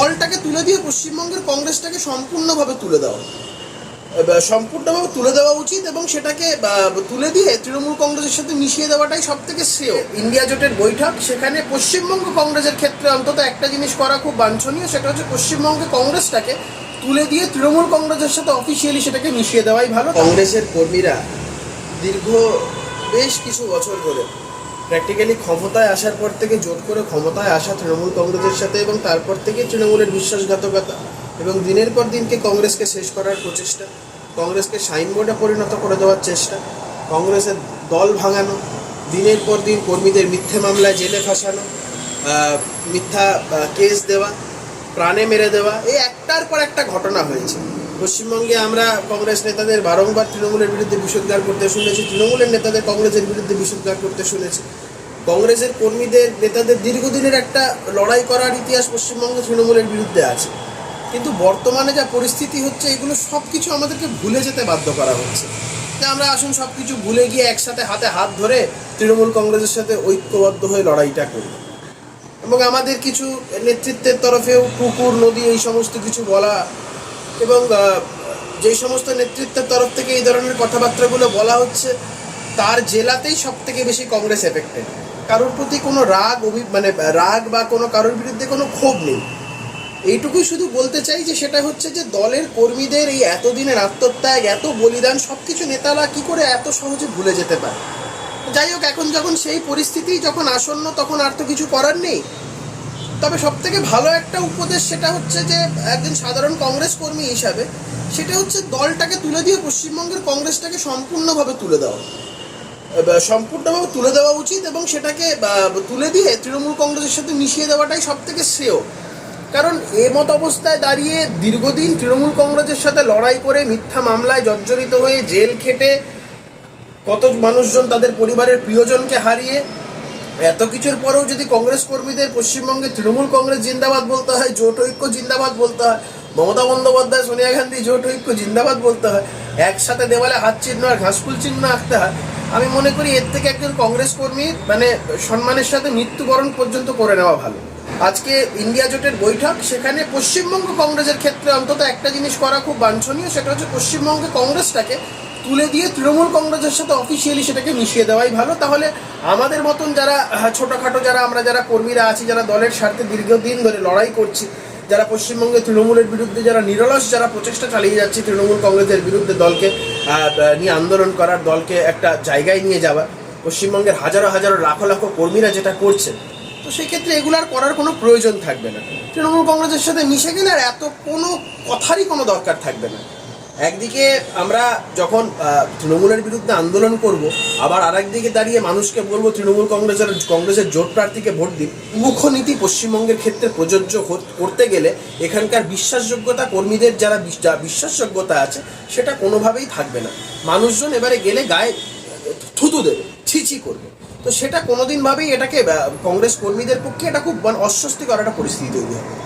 দলটাকে তুলে দিয়ে পশ্চিমবঙ্গের কংগ্রেসটাকে সম্পূর্ণভাবে তুলে দেওয়া। সম্পূর্ণভাবে তুলে দেওয়া উচিত এবং সেটাকে তুলে দিয়ে তৃণমূল কংগ্রেসের সাথে মিশিয়ে দেওয়াটাই সব থেকে শ্রেয়। ইন্ডিয়া জোটের বৈঠক, সেখানে পশ্চিমবঙ্গ কংগ্রেসের ক্ষেত্রে অন্তত একটা জিনিস করা খুব বাঞ্ছনীয়, সেটা হচ্ছে পশ্চিমবঙ্গে কংগ্রেসটাকে তুলে দিয়ে তৃণমূল কংগ্রেসের সাথে অফিসিয়ালি সেটাকে মিশিয়ে দেওয়াই ভালো। কংগ্রেসের কর্মীরা দীর্ঘ বেশ কিছু বছর ধরে প্র্যাকটিক্যালি ক্ষমতায় আসার পর থেকে জোট করে ক্ষমতায় আসা তৃণমূল কংগ্রেসের সাথে এবং তারপর থেকে তৃণমূলের বিশ্বাসঘাতকতা এবং দিনের পর দিনকে কংগ্রেসকে শেষ করার প্রচেষ্টা, কংগ্রেসকে সাইনবোর্ডে পরিণত করে দেওয়ার চেষ্টা, কংগ্রেসের দল ভাঙানো, দিনের পর দিন কর্মীদের মিথ্যে মামলায় জেলে ফাঁসানো মিথ্যা কেস দেওয়া, প্রাণে মেরে দেওয়া, এই একটার পর একটা ঘটনা হয়েছে। পশ্চিমবঙ্গে আমরা কংগ্রেস নেতাদের বারংবার তৃণমূলের বিরুদ্ধে বিষোদ্গার করতে শুনেছি, তৃণমূলের নেতাদের কংগ্রেসের বিরুদ্ধে বিষোদ্গার করতে শুনেছি। কংগ্রেসের কর্মীদের, নেতাদের দীর্ঘদিনের একটা লড়াই করার ইতিহাস পশ্চিমবঙ্গে তৃণমূলের বিরুদ্ধে আছে। কিন্তু বর্তমানে যা পরিস্থিতি হচ্ছে, এগুলো সব কিছু আমাদেরকে ভুলে যেতে বাধ্য করা হচ্ছে। যে আমরা আসুন সব কিছু ভুলে গিয়ে একসাথে হাতে হাত ধরে তৃণমূল কংগ্রেসের সাথে ঐক্যবদ্ধ হয়ে লড়াইটা করি। এবং আমাদের কিছু নেতৃত্বের তরফেও পুকুর, নদী, এই সমস্ত কিছু বলা এবং যেই সমস্ত নেতৃত্বের তরফ থেকে এই ধরনের কথাবার্তাগুলো বলা হচ্ছে, তার জেলাতেই সব থেকে বেশি কংগ্রেস এফেক্টেড কারোর প্রতি কোনো রাগ, অভি মানে রাগ বা কোনো কারোর বিরুদ্ধে কোনো ক্ষোভ নেই। এইটুকুই শুধু বলতে চাই যে, সেটা হচ্ছে যে, দলের কর্মীদের এই এতদিনের আত্মত্যাগ, এত বলিদান সব কিছু নেতারা কি করে এত সহজে ভুলে যেতে পারে? যাই হোক, এখন যখন সেই পরিস্থিতি, যখন আসন্ন, তখন আর তো কিছু করার নেই। তবে সব থেকে ভালো একটা উপদেশ সেটা হচ্ছে যে, একজন সাধারণ কংগ্রেস কর্মী হিসাবে সেটা হচ্ছে দলটাকে তুলে দিয়ে পশ্চিমবঙ্গের কংগ্রেসটাকে সম্পূর্ণভাবে তুলে দেওয়া। সম্পূর্ণভাবে তুলে দেওয়া উচিত এবং সেটাকে তুলে দিয়ে তৃণমূল কংগ্রেসের সাথে মিশিয়ে দেওয়াটাই সব থেকে শ্রেয়। কারণ এ মত অবস্থায় দাঁড়িয়ে দীর্ঘদিন তৃণমূল কংগ্রেসের সাথে লড়াই করে মিথ্যা মামলায় জর্জরিত হয়ে জেল খেটে কত মানুষজন তাদের পরিবারের প্রিয়জনকে হারিয়ে এত কিছুর পরেও যদি কংগ্রেস কর্মীদের পশ্চিমবঙ্গে তৃণমূল কংগ্রেস জিন্দাবাদ বলতে হয়, জোট ঐক্য জিন্দাবাদ বলতে হয়, মমতা বন্দ্যোপাধ্যায়, সোনিয়া গান্ধী জোট ঐক্য জিন্দাবাদ বলতে হয়, একসাথে দেওয়ালে হাত চিহ্ন আর ঘাসফুল চিহ্ন আঁকতে হয়, আমি মনে করি এর থেকে একজন কংগ্রেস কর্মীর মানে সম্মানের সাথে মৃত্যুবরণ পর্যন্ত করে নেওয়া ভালো। আজকে ইন্ডিয়া জোটের বৈঠক, সেখানে পশ্চিমবঙ্গ কংগ্রেসের ক্ষেত্রে অন্তত একটা জিনিস করা খুব বাঞ্ছনীয়, সেটা হচ্ছে পশ্চিমবঙ্গে কংগ্রেসটাকে তুলে দিয়ে তৃণমূল কংগ্রেসের সাথে অফিসিয়ালি সেটাকে মিশিয়ে দেওয়াই ভালো। তাহলে আমাদের মতন যারা ছোটখাটো যারা, আমরা যারা কর্মীরা আছি, যারা দলের স্বার্থে দীর্ঘদিন ধরে লড়াই করছি, যারা পশ্চিমবঙ্গে তৃণমূলের বিরুদ্ধে যারা নিরলস যারা প্রচেষ্টা চালিয়ে যাচ্ছে তৃণমূল কংগ্রেসের বিরুদ্ধে দলকে নিয়ে আন্দোলন করার, দলকে একটা জায়গায় নিয়ে যাওয়া, পশ্চিমবঙ্গের হাজারো হাজারো লাখো লাখো কর্মীরা যেটা করছে, তো সেক্ষেত্রে এগুলো আর করার কোনো প্রয়োজন থাকবে না। তৃণমূল কংগ্রেসের সাথে মিশে গেলে আর এত কোনো কথারই কোনো দরকার থাকবে না। একদিকে আমরা যখন তৃণমূলের বিরুদ্ধে আন্দোলন করব, আবার আর একদিকে দাঁড়িয়ে মানুষকে বলব তৃণমূল কংগ্রেসের কংগ্রেসের জোট প্রার্থীকে ভোট দিন। মুখ্যনীতি পশ্চিমবঙ্গের ক্ষেত্রে প্রযোজ্য করতে গেলে এখানকার বিশ্বাসযোগ্যতা, কর্মীদের যারা বিশ্বাসযোগ্যতা আছে, সেটা কোনোভাবেই থাকবে না। মানুষজন এবারে গেলে গায়ে থুতু দেবে ছিছি করবে। তো সেটা কোনোদিনভাবেই এটাকে কংগ্রেস কর্মীদের পক্ষে এটা খুব মানে অস্বস্তিকর একটা পরিস্থিতি তৈরি হবে।